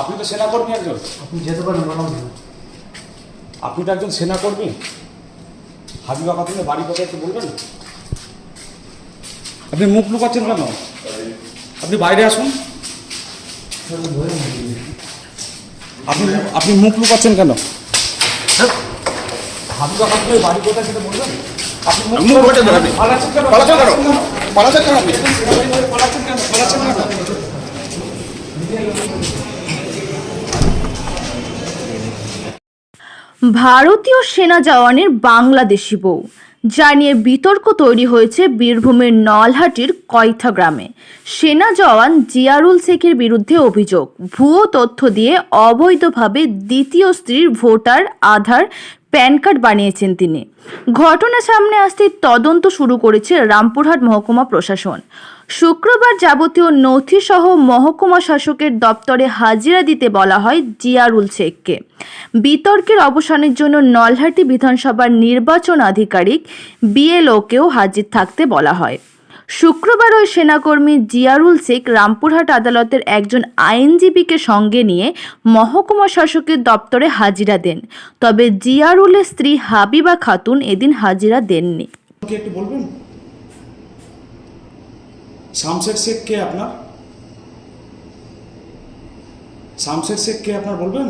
আপনি তো সেনাকর্মী একজন। আপনি যেতে পারেন আপনি তো একজন সেনাকর্মী। হাবিবা খাতুনের বাড়ি কোথায় একটু বলবেন? আপনি মুখ লুকাচ্ছেন কেন? আপনি বাইরে আসুন। আপনি আপনি মুখ লুকাচ্ছেন কেন? হাবিবা খাতুনের বাড়ি কোথায় সেটা বলবেন? আপনি মুখ লুকাচ্ছেন আপনি? পালাচ্ছেন কেন? পালাচ্ছেন কেন? আপনি? পালাচ্ছেন কেন? পালাচ্ছেন কেন? ভারতীয় সেনা জওয়ানের বাংলাদেশি বউ, যা নিয়ে বিতর্ক তৈরি হয়েছে বীরভূমের নলহাটির কয়থা গ্রামে। সেনা জওয়ান জিয়ারুল শেখের বিরুদ্ধে অভিযোগ, ভুয়ো তথ্য দিয়ে অবৈধভাবে দ্বিতীয় স্ত্রীর ভোটার, আধার, প্যান কার্ড বানিয়েছেন তিনি। ঘটনা সামনে আসতে তদন্ত শুরু করেছে রামপুরহাট মহকুমা প্রশাসন। শুক্রবার যাবতীয় নথিসহ মহকুমা শাসকের দপ্তরে হাজিরা দিতে বলা হয় জিয়ারুল শেখকে। বিতর্কের অবসানের জন্য নলহাটি বিধানসভার নির্বাচন আধিকারিক বিএলওকেও হাজির থাকতে বলা হয়। শুক্রবার ওই সেনাকর্মী জিয়ারুল শেখ রামপুরহাট আদালতের একজন আইনজীবীকে সঙ্গে নিয়ে মহকুমা শাসকের দপ্তরে হাজিরা দেন। তবে জিয়ারুলের স্ত্রী হাবিবা খাতুন এদিন হাজিরা দেননি। একটু বলবেন? শামশের শেখ কে আপনার? শামশের শেখ কে আপনার বলবেন?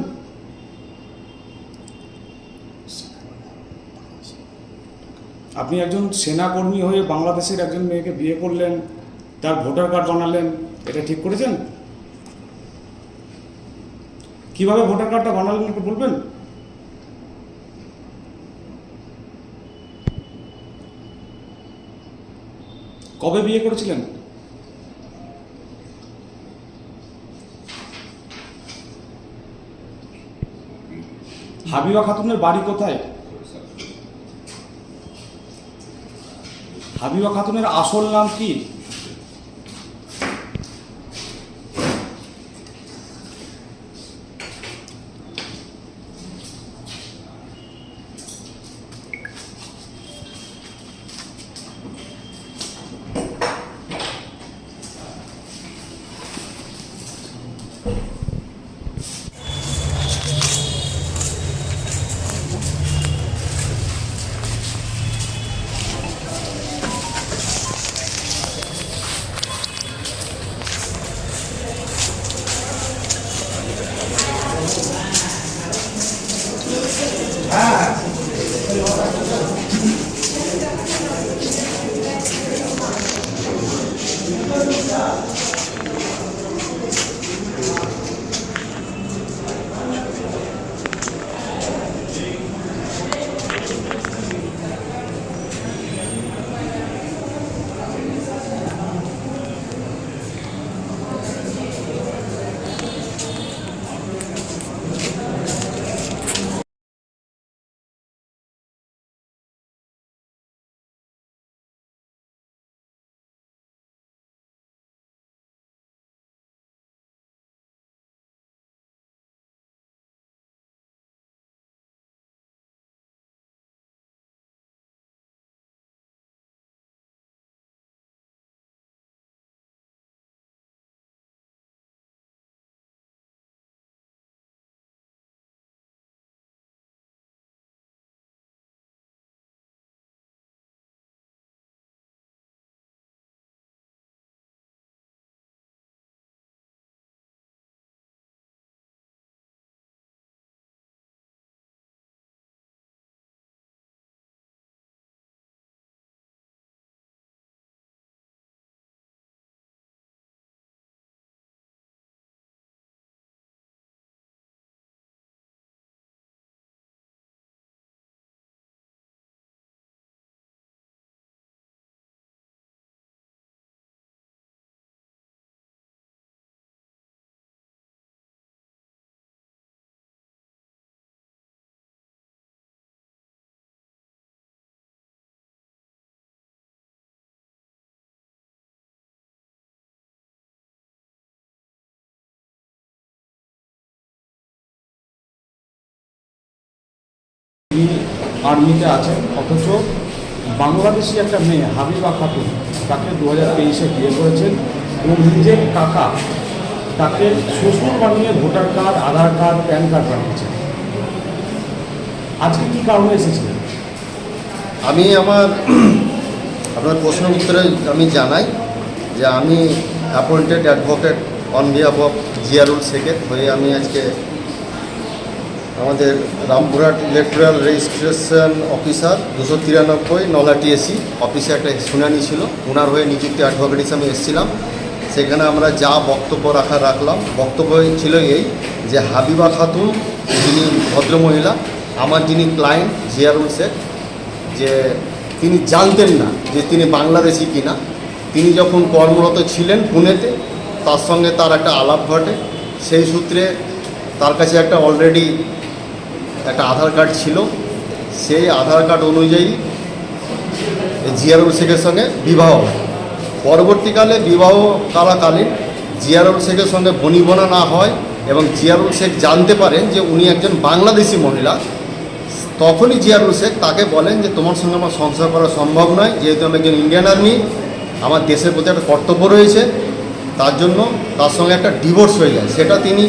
আপনি একজন সেনাকর্মী হয়ে বাংলাদেশের একজন মেয়েকে বিয়ে করলেন, তার ভোটার কার্ড বানালেন, এটা ঠিক করেছেন? কীভাবে ভোটার কার্ডটা বানালেন একটু বলবেন? কবে বিয়ে করেছিলেন? হাবিবা খাতুনের বাড়ি কোথায়? হাবিবা খাতুনের আসল নাম কি? আর্মিতে আছেন অথচ বাংলাদেশি একটা মেয়ে, হাবিবা খাতুন, তাকে দু হাজার তেইশে বিয়ে করেছেন এবং নিজের কাকা তাকে শ্বশুর বানিয়ে voter card, Aadhaar card, PAN card বানিয়েছে আজকে কি কারণে এসেছিলেন? আমি আমার, আপনার প্রশ্ন উত্তরে আমি জানাই যে আমি appointed advocate on behalf of Ziarul শেখের হয়ে আমি আজকে আমাদের রামপুরহাট ইলেকট্রাল রেজিস্ট্রেশন অফিসার দুশো তিরানব্বই নলাটি এসি অফিসে একটা শুনানি ছিল। ওনার হয়ে নিযুক্ত অ্যাডভোকেট হিসাবে এসেছিলাম। সেখানে আমরা যা বক্তব্য রাখা রাখলাম, বক্তব্য ছিল এই যে হাবিবা খাতুন, যিনি ভদ্রমহিলা, আমার যিনি ক্লায়েন্ট জিয়ারুল শেখ, যে তিনি জানতেন না যে তিনি বাংলাদেশি কিনা। তিনি যখন কর্মরত ছিলেন পুনেতে, তার সঙ্গে তার একটা আলাপ ঘটে। সেই সূত্রে তার কাছে একটা অলরেডি একটা আধার কার্ড ছিল। সেই আধার কার্ড অনুযায়ী জিয়ারুল শেখের সঙ্গে বিবাহ পরবর্তীকালে বিবাহ কালাকালীন জিয়ারুল শেখের সঙ্গে বনিবনা না হয় এবং জিয়ারুল শেখ জানতে পারেন যে উনি একজন বাংলাদেশি মহিলা, তখনই জিয়ারুল শেখ তাকে বলেন যে তোমার সঙ্গে আমার সংসার করা সম্ভব নয়, যেহেতু আমি একজন ইন্ডিয়ান আর্মি, আমার দেশের প্রতি একটা কর্তব্য রয়েছে, তার জন্য তার সঙ্গে একটা ডিভোর্স হয়ে যায়। সেটা তিনি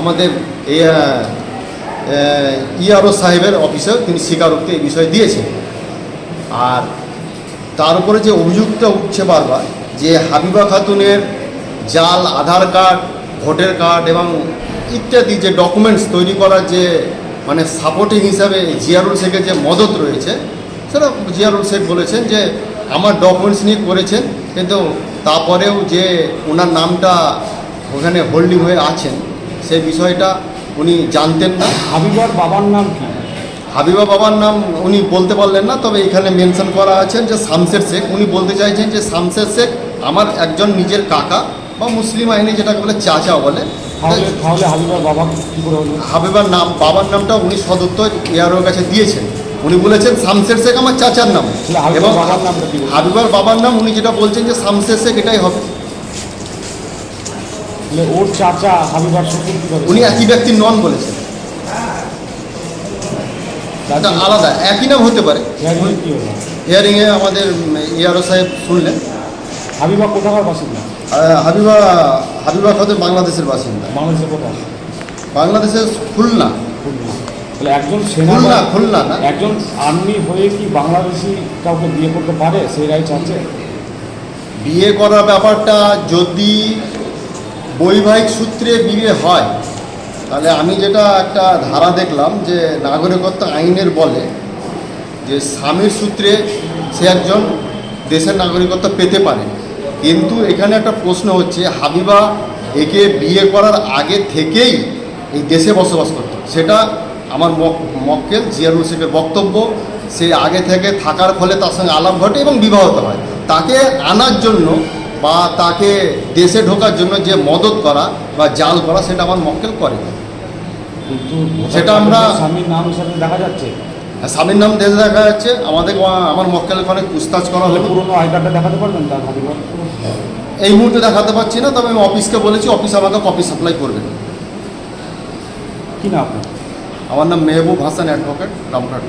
আমাদের এই ইআরও সাহেবের অফিসেও তিনি স্বীকারোক্তি এই বিষয়ে দিয়েছেন। আর তার উপরে যে অভিযুক্ত উঠছে বারবার, যে হাবিবা খাতুনের জাল, আধার কার্ড, ভোটার কার্ড এবং ইত্যাদি যে ডকুমেন্টস তৈরি করার যে মানে সাপোর্টিং হিসাবে জিয়ারুল শেখের যে মদত রয়েছে, সেটা জিয়ারুল শেখ বলেছেন যে, আমার ডকুমেন্টস নিয়ে করেছেন, কিন্তু তারপরেও যে ওনার নামটা ওখানে হোল্ডিং হয়ে আছেন, সেই বিষয়টা উনি জানতেন না। হাবিবার বাবার নাম কি? হাবিবা বাবার নাম উনি বলতে পারলেন না তবে এখানে মেনশন করা আছেন যে শামশের শেখ। উনি বলতে চাইছেন যে শামশের শেখ আমার একজন নিজের কাকা বা মুসলিম আইনি যেটাকে বলে চাচা বলে। তাহলে হাবিবার বাবা হাবিবার নাম বাবার নামটা উনি সদুত্তর ইয়ারোর কাছে দিয়েছেন। উনি বলেছেন শামশের শেখ আমার চাচার নাম। তাহলে হাবিবার বাবার নাম উনি যেটা বলছেন যে শামশের শেখ এটাই হবে। তাহলে ওর চাচা হাবিবার কি উনি একই ব্যক্তি নন বলেছেন। আলাদা একই নাম হতে পারে। হিয়ারিংয়ে আমাদের ইয়ারো সাহেব শুনলেন। হাবিবা কোথাকার বাসিন্দা? হাবিবা হাবিবা খাতুন বাংলাদেশের বাসিন্দা। বাংলাদেশের কোথায়? বাংলাদেশের খুলনা। খুলনা। তাহলে একজন খুলনা খুলনা না? একজন আর্মি হয়ে কি বাংলাদেশি কাউকে বিয়ে করতে পারে? সেই রাইটস আছে বিয়ে করার ব্যাপারটা যদি বৈবাহিক সূত্রে বিয়ে হয়, তাহলে আমি যেটা একটা ধারা দেখলাম যে নাগরিকত্ব আইনের বলে যে স্বামীর সূত্রে সে একজন দেশের নাগরিকত্ব পেতে পারে। কিন্তু এখানে একটা প্রশ্ন হচ্ছে, হাবিবা একে বিয়ে করার আগে থেকেই এই দেশে বসবাস করত। সেটা আমার মক- মক্কেল জিয়ারুল শেখের বক্তব্য। সে আগে থেকে থাকার ফলে তার সঙ্গে আলাপ ঘটে এবং বিবাহত হয়। তাকে আনার জন্য বা তাকে দেশে ঢোকার জন্য যে মদত করা বা জাল করা সেটা আমার মক্কেল করে কিন্তু সেটা আমরা- স্বামীর নাম হিসাবে দেখা যাচ্ছে। আর স্বামীর নাম দেশে দেখা যাচ্ছে। আমাদের আমার মক্কেলের ওখানে পুছতাছ করা হলো। পুরোনো আই কার্ডটা দেখাতে পারবেন তার এই মুহূর্তে দেখাতে পারছি না তবে আমি অফিসকে বলেছি অফিস আমাকে কপি সাপ্লাই করবে। কি না আপনার? আমার নাম মেহবুব হাসান অ্যাডভোকেট রামঘাট।